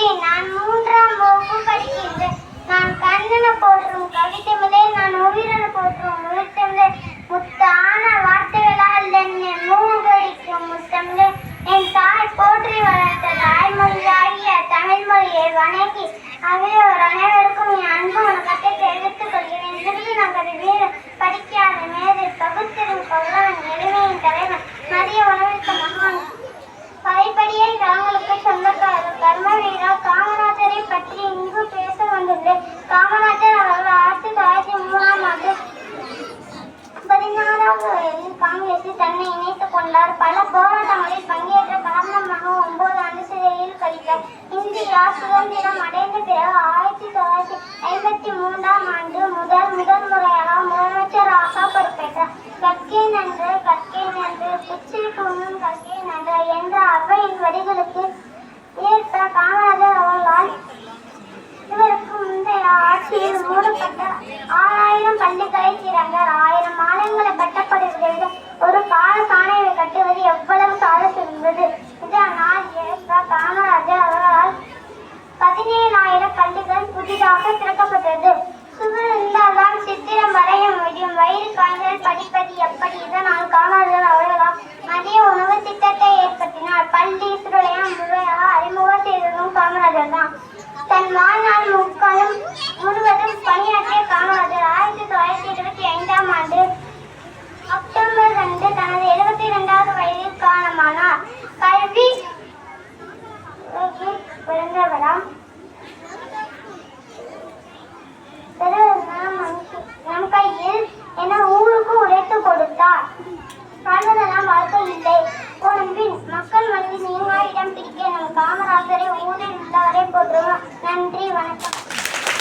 பத்து நான் மூன்றாம் வகுப்பு படிக்கின்றேன். நான் கண்ணனை போற்றும் கவித்தமிழே நான் ஓவிரனை போற்றும் முழுத்தமிழே முத்து ஆன வார்த்தைகளால் என்னை மூங்கடிக்கும் முத்தமிழே என் தாய் போற்றி வளர்த்த தாய்மொழியாகிய தமிழ் மொழியை வணங்கி அவையோர் அனைவருக்கும் என் அன்பு வணக்கத்தை தெரிவித்துக் கொள்கிறேன். திருவி நகர் வீர படிக்காத மேதை பகுத்தறிவு கொள்ளவன் எளிமையின் தலைவன் மதிய உணவிற்கு மகன். பழைப்படியை தாங்களுக்கு சொந்தக்காரர். தர்மவீரா காமராஜரை பற்றி இங்கு பேச வந்துள்ளேன். காமராஜர் அவர்கள் ஆயிரத்தி தொள்ளாயிரத்தி மூணாம் ஆண்டு பதினாறாம் வயதில் காங்கிரஸில் தன்னை இணைத்துக் கொண்டார். பல போராட்டங்களில் பங்கேற்ற காரணமாக ஒன்பது ஆண்டு சிறையில் கழித்தார். இந்தியா சுதந்திரம் அடைந்த பிறகு ஆயிரத்தி தொள்ளாயிரத்தி ஐம்பத்தி மூன்றாம் ஆண்டு முதல் முதல் முறையாக முதலமைச்சராக பொறுப்பேற்றார். கற்கை நன்று கற்கை நன்று புச்சிருக்கும் கற்கை நன்று என்ற அவையின் வரிகளுக்கு ஏற்ப காமராஜர் அவர்களால் இவருக்கு முந்தைய ஆட்சியில் மூடப்பட்ட ஆறாயிரம் பள்ளிகளை திறந்தார் ஆயிரம் ஆலயங்களை கட்டப்படுவதை விட ஒரு பாலசாலையை கட்டுவது எவ்வளவு சாதனை இருந்தது இதனால் ஏற்ப காமராஜர் அவர்களால் பதினேழாயிரம் பள்ளிகள் புதிதாக திறக்கப்பட்டது. காமராஜர் தான் தன் வாழ்நாள் முழுவதும் பணியாற்றிய காமராஜர் ஆயிரத்தி தொள்ளாயிரத்தி இருபத்தி ஐந்தாம் ஆண்டு அக்டோபர் ரெண்டு தனது எழுபத்தி இரண்டாவது வயதில் காலமானார். கல்வி நம் கையில் என ஊருக்கு உழைத்து கொடுத்தார். வாழ்வதெல்லாம் வாழ்க்கை இல்லை. மக்கள் மனதில் நீங்கா இடம் பிடிக்க நம் காமராஜரை ஊரில் உள்ளவரை நன்றி வணக்கம்.